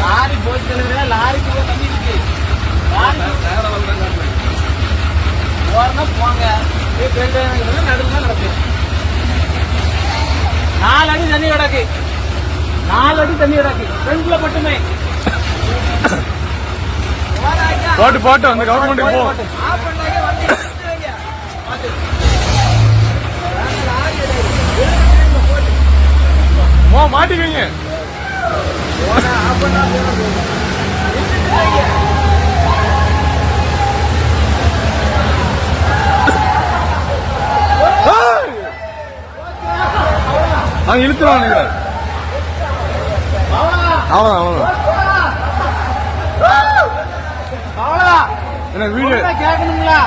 Lorry போச்சு லாரிக்கு போய் தண்ணி இருக்கு போறனா போங்க நடுவில் நடக்கு நாலு அடி தண்ணி கிடக்கு நாலு அடி தண்ணி கிடக்கு ஃப்ரெண்ட்ல மட்டுமே போட்டு போட்டு அந்த கவர்மெண்ட் போ. மாட்டிக்கங்க. அவன் அவ்வளவுதான். அவ்வளோதான் அவ்வளோதான் அவ்வளவுதான். எனக்கு வீடியோ சொன்னா கேட்கணுங்களா?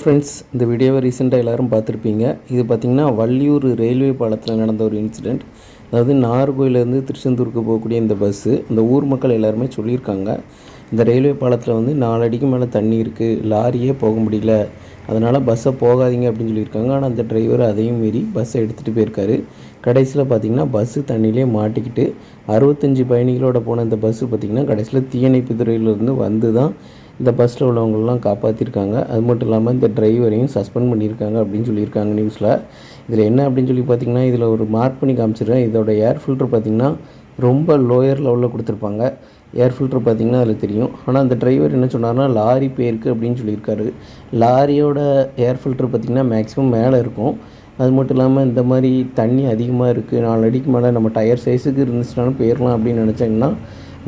ஃப்ரெண்ட்ஸ் இந்த வீடியோவை ரீசெண்டாக எல்லாரும் பார்த்துருப்பீங்க. இது பார்த்திங்கன்னா வள்ளியூர் ரயில்வே பாலத்தில் நடந்த ஒரு இன்சிடெண்ட் அதாவது நாகர்கோயிலேருந்து திருச்செந்தூருக்கு போகக்கூடிய இந்த பஸ்ஸு இந்த ஊர் மக்கள் எல்லாருமே சொல்லியிருக்காங்க. இந்த ரயில்வே பாலத்தில் வந்து நாலு அடிக்கு மேலே தண்ணி இருக்குது லாரியே போக முடியல. அதனால் பஸ்ஸை போகாதீங்க அப்படின்னு சொல்லியிருக்காங்க. ஆனால் அந்த டிரைவர் அதையும் மீறி பஸ்ஸை எடுத்துகிட்டு போயிருக்காரு. கடைசியில் பார்த்திங்கன்னா பஸ்ஸு தண்ணியிலே மாட்டிக்கிட்டு அறுபத்தஞ்சு பயணிகளோட போன இந்த பஸ்ஸு பார்த்திங்கன்னா கடைசியில் தீயணைப்பு துறையிலேருந்து வந்து தான் இந்த பஸ்ஸில் உள்ளவங்களெலாம் காப்பாற்றிருக்காங்க அது மட்டும் இல்லாமல் இந்த டிரைவரையும் சஸ்பெண்ட் பண்ணியிருக்காங்க அப்படின்னு சொல்லியிருக்காங்க நியூஸில் இதில் என்ன அப்படின்னு சொல்லி பார்த்தீங்கன்னா இதில் ஒரு மார்க் பண்ணி காமிச்சிடுறேன். இதோட ஏர் ஃபில்டர் பார்த்திங்கன்னா ரொம்ப லோயர் லெவலில் கொடுத்துருப்பாங்க. ஏர் ஃபில்டர் பார்த்திங்கன்னா அதில் தெரியும். ஆனால் அந்த டிரைவர் என்ன சொன்னார்னா லாரி போயிருக்கு அப்படின்னு சொல்லியிருக்காரு. லாரியோட ஏர் ஃபில்டர் பார்த்திங்கன்னா மேக்ஸிமம் மேலே இருக்கும். அது மட்டும் இல்லாமல் இந்த மாதிரி தண்ணி அதிகமாக இருக்குது நாலு அடிக்கு மேலே நம்ம டயர் சைஸுக்கு இருந்துச்சுனாலும் போயிடலாம் அப்படின்னு நினச்சாங்கன்னா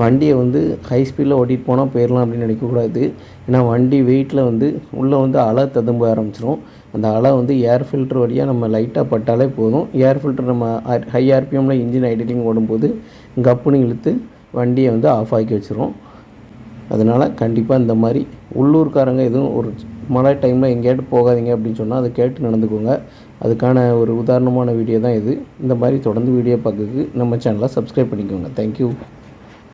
வண்டியை வந்து ஹை ஸ்பீடில் ஓட்டிகிட்டு போனால் போயிடலாம் அப்படின்னு நினைக்கக்கூடாது. ஏன்னா வண்டி வெயிட்டில் வந்து உள்ளே வந்து அலை ததும்ப ஆரம்பிச்சிரும். அந்த அலை வந்து ஏர் ஃபில்டர் வழியாக நம்ம லைட்டாக பட்டாலே போதும். ஏர் ஃபில்டர் நம்ம ஹை ஆர்பிஎம்மில் இன்ஜின் ஐடிலிங் ஓடும்போது கப்புன்னு இழுத்து வண்டியை வந்து ஆஃப் ஆக்கி வச்சிரும் அதனால் கண்டிப்பாக இந்த மாதிரி உள்ளூர்காரங்க எதுவும் ஒரு மழை டைமில் எங்கேயாட்டு போகாதீங்க அப்படின்னு சொன்னால் அதை கேட்டு நடந்துக்கோங்க. அதுக்கான ஒரு உதாரணமான வீடியோ தான் இது. இந்த மாதிரி தொடர்ந்து வீடியோ பார்க்கறதுக்கு நம்ம சேனலை சப்ஸ்கிரைப் பண்ணிக்கோங்க. தேங்க்யூ